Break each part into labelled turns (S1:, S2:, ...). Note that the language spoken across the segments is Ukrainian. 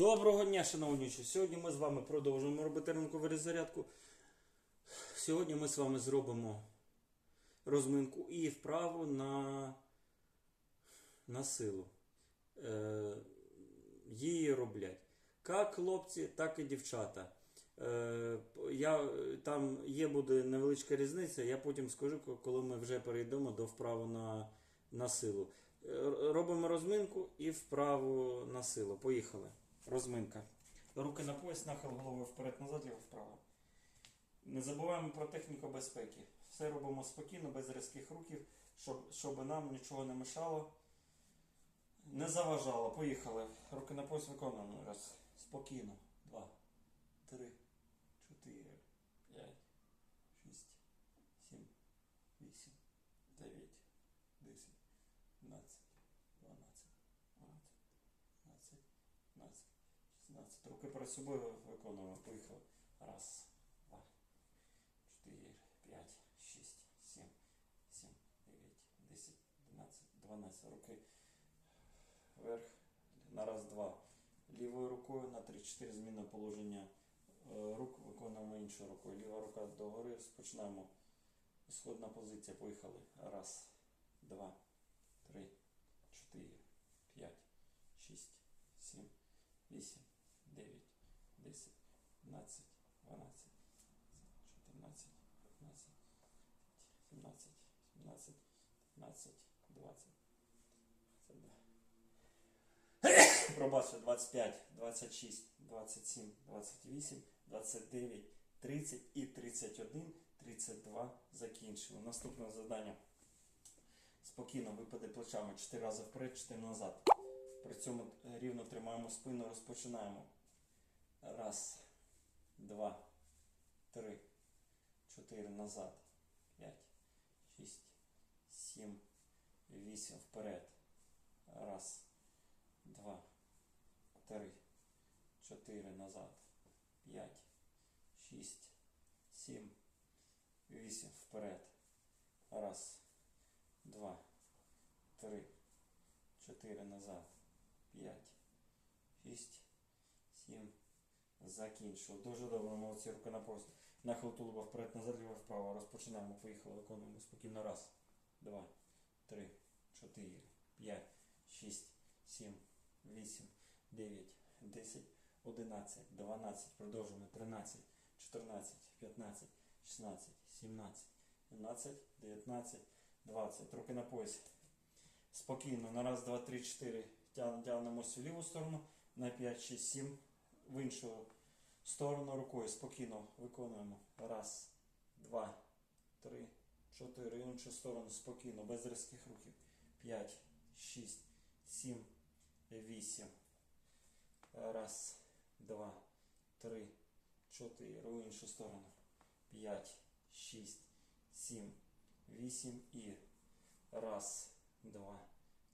S1: Доброго дня, шановні учні! Сьогодні ми з вами продовжуємо робити ранкову зарядку. Сьогодні ми з вами зробимо розминку і вправу на, на силу. Е, її роблять як хлопці, так і дівчата. Е, я, там є буде невеличка різниця, я потім скажу, коли ми вже перейдемо до вправи на, на силу. Е, Робимо розминку і вправу на силу. Поїхали. Розминка. Руки на пояс, нахил головою вперед-назад, ліво вправо. Не забуваємо про техніку безпеки. Все робимо спокійно, без різких рухів, щоб, щоб нам нічого не мешало. Не заважало. Поїхали. Руки на пояс виконуємо. Раз. Спокійно. Два. Три. Чотири. П'ять. Шість. Сім. Вісім. Дев'ять. Десять. Дванадцять. Дванадцять. 15, 16. Руки перед собою виконуємо. Поїхали. Раз, два, чотири, п'ять, шість, сім, сім, дев'ять, десять, одинадцять, дванадцять. Руки вверх. На раз, два. Лівою рукою на 3-4 зміни положення е, рук виконуємо іншою рукою. Ліва рука догори. Починаємо. Сходна позиція. Поїхали. Раз, два, три, чотири, п'ять, шість. 8, 9, 10, 11, 12, 14, 15, 17, 17, 15, 20, 22. Пробачте, 25, 26, 27, 28, 29, 30 і 31, 32 закінчили. Наступне завдання. Спокійно випади плечами 4 рази вперед, 4 назад. При цьому рівно тримаємо спину, розпочинаємо. Раз, два, три, чотири назад. П'ять, шість, сім, вісім. Вперед. Раз, два, три, чотири назад. П'ять, шість, сім, вісім. Вперед. Раз, два, три, чотири назад. 5, 6, 7. Закінчив. Дуже добре, молодці, руки на пояс. Нахил тулуба вперед, назад, ліво, вправо. Розпочинаємо. Поїхали, виконуємо спокійно. Раз, два, три, чотири, п'ять, шість, сім, вісім, дев'ять, десять, одинадцять, дванадцять. Продовжуємо. Тринадцять, чотирнадцять, п'ятнадцять, шістнадцять, сімнадцять, дванадцять, дев'ятнадцять, двадцять. Руки на пояс. Спокійно. На раз, два, три, чотири. Тягнемо, тягнемось в ліву сторону на 5, 6, 7. В іншу сторону рукою. Спокійно виконуємо. Раз, два, три, чотири. В іншу сторону. Спокійно, без різких рухів. 5, 6, 7, 8. Раз, два, три, чотири. В іншу сторону. 5, 6, 7, 8 і раз, два,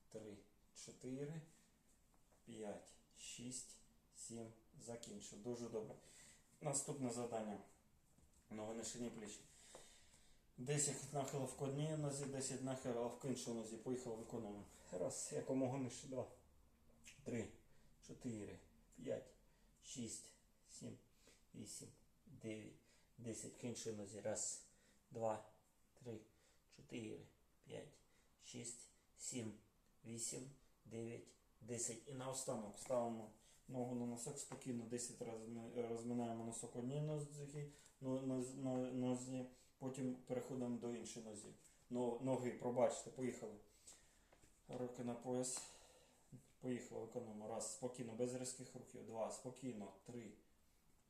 S1: три, 4, 5, 6, 7. Закінчив. Дуже добре. Наступне завдання. Ноги на ширині плечі. 10 нахилів в одній нозі, 10 нахилів в іншу нозі. Поїхали, виконуємо. Раз, якомога нижче. Два, три, чотири, п'ять, шість, сім, вісім, дев'ять, десять. К іншій нозі. Раз, два, три, чотири, п'ять, шість, сім, вісім, 9, 10. І наостанок ставимо ногу на носок спокійно, 10 разів ми розминаємо носок одній нозі, но- ноз- но- нозі, потім переходимо до іншої нозі. Ноги, пробачте, поїхали. Руки на пояс. Поїхали, виконуємо. Раз, спокійно, без різких рухів. Два, спокійно. Три,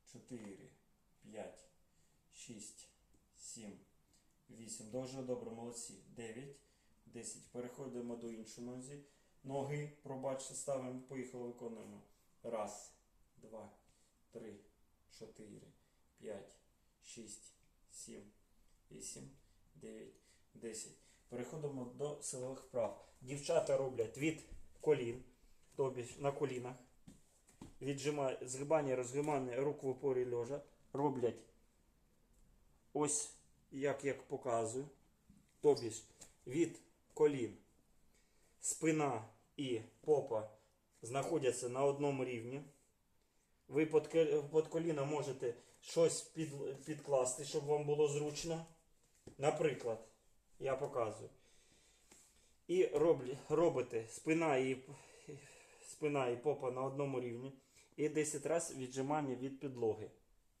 S1: чотири, п'ять, шість, сім, вісім. Дуже добре, молодці. Дев'ять, десять. Переходимо до іншої нозі. Ноги, пробачте, ставимо, поїхали, виконуємо. Раз, два, три, чотири, п'ять, шість, сім, вісім, дев'ять, десять. Переходимо до силових вправ. Дівчата роблять від колін, тобі на колінах. Віджимає, згибання, розгибання рук в опорі льожа. Роблять ось як я показую. Тобі від колін спина і попа знаходяться на одному рівні. Ви під, коліна можете щось під, підкласти, щоб вам було зручно. Наприклад, я показую. І роблі, робите спина і, спина і попа на одному рівні. І 10 разів віджимання від підлоги.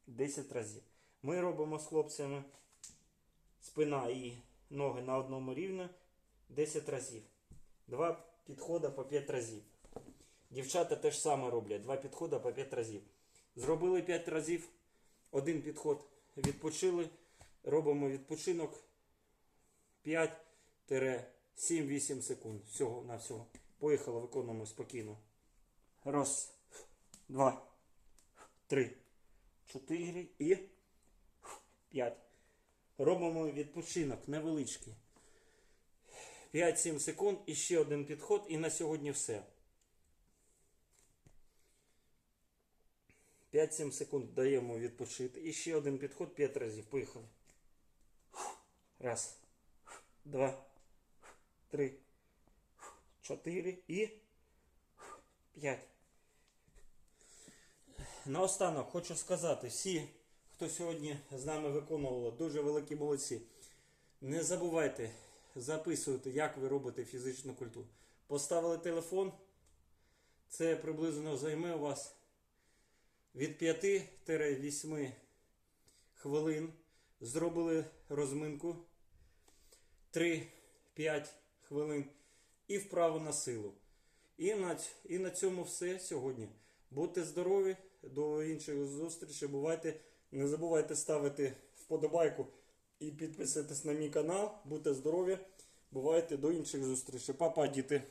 S1: 10 разів. Ми робимо з хлопцями спина і ноги на одному рівні 10 разів. Два підходи по 5 разів. Дівчата теж саме роблять. Два підходи по 5 разів. Зробили 5 разів. Один підход відпочили. Робимо відпочинок 5-7-8 секунд. Всього на всього. Поїхали, виконуємо спокійно. Раз, два, три, чотири і п'ять. Робимо відпочинок невеличкий. 5-7 секунд і ще один підход, і на сьогодні все. 5-7 секунд даємо відпочити. І ще один підход 5 разів. Поїхали. Раз, два, три, чотири і п'ять. Наостанок хочу сказати, всі, хто сьогодні з нами виконував, дуже великі молодці. Не забувайте, записуйте, як ви робите фізичну культуру. Поставили телефон, це приблизно займе у вас від 5-8 хвилин. Зробили розминку 3-5 хвилин і вправо на силу. І на, і на цьому все сьогодні. Будьте здорові, до інших зустрічей. Бувайте, не забувайте ставити вподобайку і підписуйтесь на мій канал. Будьте здорові. Бувайте до інших зустрічей. Папа, діти.